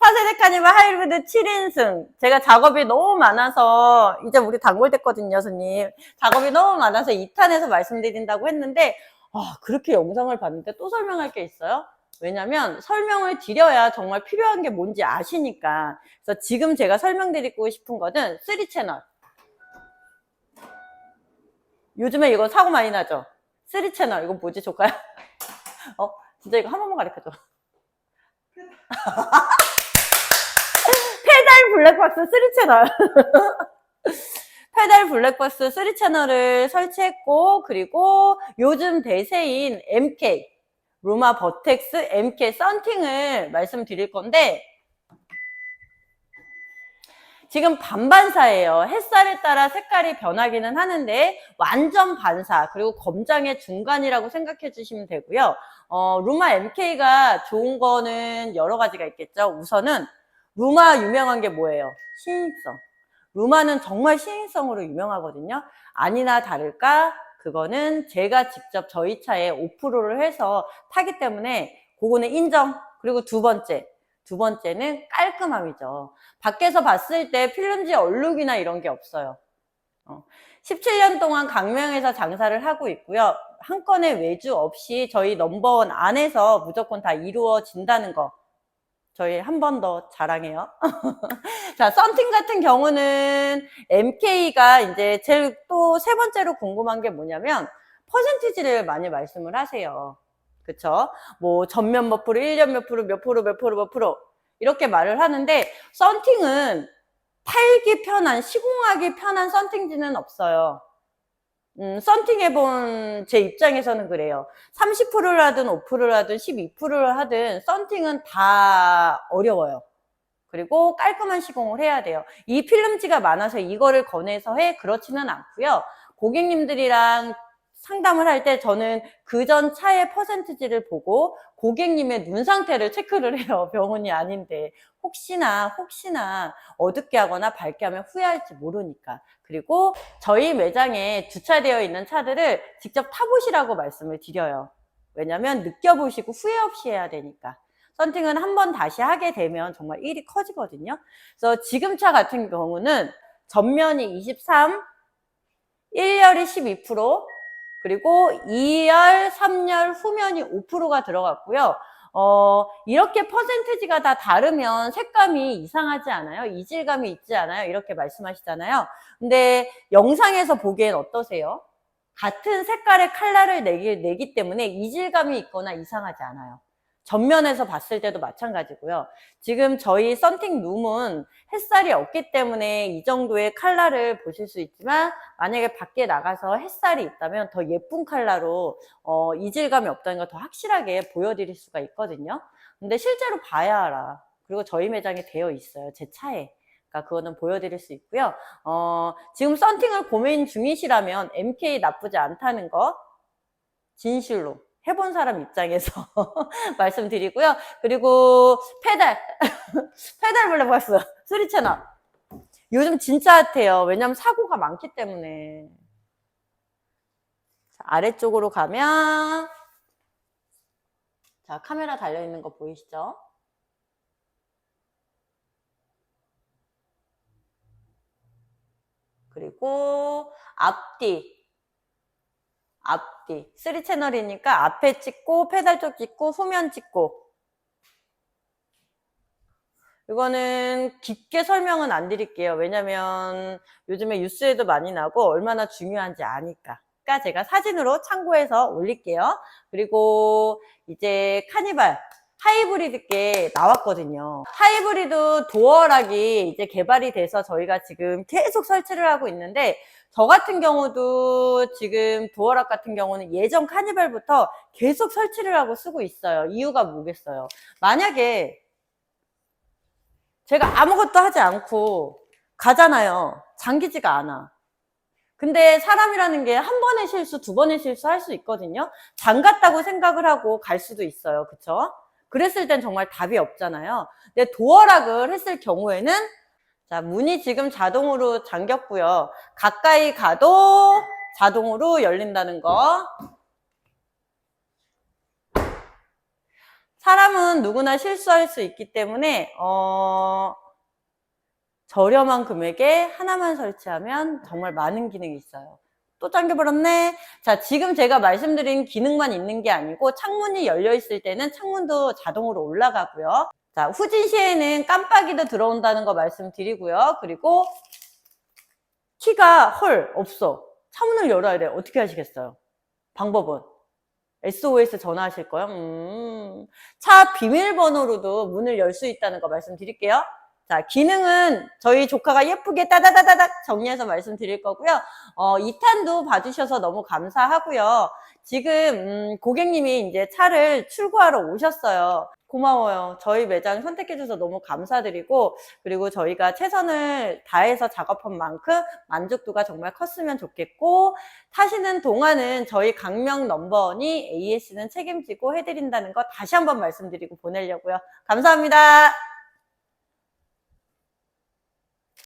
파세드 카니발 하이브리드 7인승. 제가 작업이 너무 많아서, 이제 우리 단골 됐거든요, 손님. 작업이 너무 많아서 2탄에서 말씀드린다고 했는데, 아, 그렇게 영상을 봤는데 또 설명할 게 있어요? 왜냐면 설명을 드려야 정말 필요한 게 뭔지 아시니까. 그래서 지금 제가 설명드리고 싶은 거는 3채널. 요즘에 이거 사고 많이 나죠? 3채널. 이거 뭐지? 줄까요? 어, 진짜 이거 한 번만 가르쳐줘. 페달 블랙박스 3채널. 페달 블랙박스 3채널을 설치했고, 그리고 요즘 대세인 MK, 루마 버텍스 MK 썬팅을 말씀드릴 건데, 지금 반반사예요. 햇살에 따라 색깔이 변하기는 하는데 완전 반사 그리고 검장의 중간이라고 생각해 주시면 되고요. 어, 루마 MK가 좋은 거는 여러 가지가 있겠죠. 우선은 루마 유명한 게 뭐예요? 신인성. 루마는 정말 신인성으로 유명하거든요. 아니나 다를까 그거는 제가 직접 저희 차에 오프로를 해서 타기 때문에 그거는 인정. 그리고 두 번째 두 번째는 깔끔함이죠. 밖에서 봤을 때 필름지 얼룩이나 이런 게 없어요. 어, 17년 동안 강명에서 장사를 하고 있고요. 한 건의 외주 없이 저희 넘버원 안에서 무조건 다 이루어진다는 거. 저희 한 번 더 자랑해요. 자, 썬팅 같은 경우는 MK가 이제 제일 또 세 번째로 궁금한 게 뭐냐면 퍼센티지를 많이 말씀을 하세요. 그쵸? 뭐, 전면 몇 프로, 1년 몇 프로, 몇 프로, 몇 프로, 몇 프로. 이렇게 말을 하는데, 썬팅은 팔기 편한, 시공하기 편한 썬팅지는 없어요. 음, 썬팅 해본 제 입장에서는 그래요. 30%를 하든 5%를 하든 12%를 하든 썬팅은 다 어려워요. 그리고 깔끔한 시공을 해야 돼요. 이 필름지가 많아서 이거를 권해서 해? 그렇지는 않고요. 고객님들이랑 상담을 할 때 저는 그 전 차의 퍼센트지를 보고 고객님의 눈 상태를 체크를 해요. 병원이 아닌데. 혹시나, 혹시나 어둡게 하거나 밝게 하면 후회할지 모르니까. 그리고 저희 매장에 주차되어 있는 차들을 직접 타보시라고 말씀을 드려요. 왜냐면 느껴보시고 후회 없이 해야 되니까. 썬팅은 한 번 다시 하게 되면 정말 일이 커지거든요. 그래서 지금 차 같은 경우는 전면이 23, 1열이 12%, 그리고 2열, 3열, 후면이 5%가 들어갔고요. 어, 이렇게 퍼센테지가 다 다르면 색감이 이상하지 않아요? 이질감이 있지 않아요? 이렇게 말씀하시잖아요. 근데 영상에서 보기엔 어떠세요? 같은 색깔의 칼라를 내기, 내기 때문에 이질감이 있거나 이상하지 않아요. 전면에서 봤을 때도 마찬가지고요. 지금 저희 썬팅 룸은 햇살이 없기 때문에 이 정도의 컬러를 보실 수 있지만 만약에 밖에 나가서 햇살이 있다면 더 예쁜 컬러로 어, 이질감이 없다는 걸 더 확실하게 보여드릴 수가 있거든요. 근데 실제로 봐야 알아. 그리고 저희 매장에 되어 있어요. 제 차에. 그러니까 그거는 보여드릴 수 있고요. 어, 지금 썬팅을 고민 중이시라면 MK 나쁘지 않다는 거 진실로 해본 사람 입장에서 말씀드리고요. 그리고 페달, 페달 블랙박스, 쓰리 채널. 요즘 진짜 핫해요. 왜냐면 사고가 많기 때문에. 자, 아래쪽으로 가면, 자, 카메라 달려 있는 거 보이시죠? 그리고 앞뒤. 앞 뒤. 3채널이니까 앞에 찍고 페달 쪽 찍고 후면 찍고. 이거는 깊게 설명은 안 드릴게요. 왜냐면 요즘에 뉴스에도 많이 나고 얼마나 중요한지 아니까. 그러니까 제가 사진으로 참고해서 올릴게요. 그리고 이제 카니발 하이브리드 게 나왔거든요. 하이브리드 도어락이 이제 개발이 돼서 저희가 지금 계속 설치를 하고 있는데 저 같은 경우도 지금 도어락 같은 경우는 예전 카니발부터 계속 설치를 하고 쓰고 있어요. 이유가 뭐겠어요? 만약에 제가 아무것도 하지 않고 가잖아요. 잠기지가 않아. 근데 사람이라는 게 한 번의 실수, 두 번의 실수 할 수 있거든요. 잠갔다고 생각을 하고 갈 수도 있어요. 그쵸? 그랬을 땐 정말 답이 없잖아요. 근데 도어락을 했을 경우에는 자, 문이 지금 자동으로 잠겼고요. 가까이 가도 자동으로 열린다는 거. 사람은 누구나 실수할 수 있기 때문에 어, 저렴한 금액에 하나만 설치하면 정말 많은 기능이 있어요. 또 잠겨버렸네. 자, 지금 제가 말씀드린 기능만 있는 게 아니고 창문이 열려 있을 때는 창문도 자동으로 올라가고요. 자, 후진 시에는 깜빡이도 들어온다는 거 말씀드리고요. 그리고 키가 헐 없어. 창문을 열어야 돼. 어떻게 하시겠어요? 방법은 SOS 전화하실 거예요. 음, 차 비밀번호로도 문을 열 수 있다는 거 말씀드릴게요. 자, 기능은 저희 조카가 예쁘게 따다다다닥 정리해서 말씀드릴 거고요. 어, 2탄도 봐주셔서 너무 감사하고요. 지금 음, 고객님이 이제 차를 출고하러 오셨어요. 고마워요. 저희 매장 선택해줘서 너무 감사드리고 그리고 저희가 최선을 다해서 작업한 만큼 만족도가 정말 컸으면 좋겠고 타시는 동안은 저희 강명 넘버원이 AS는 책임지고 해드린다는 거 다시 한번 말씀드리고 보내려고요. 감사합니다.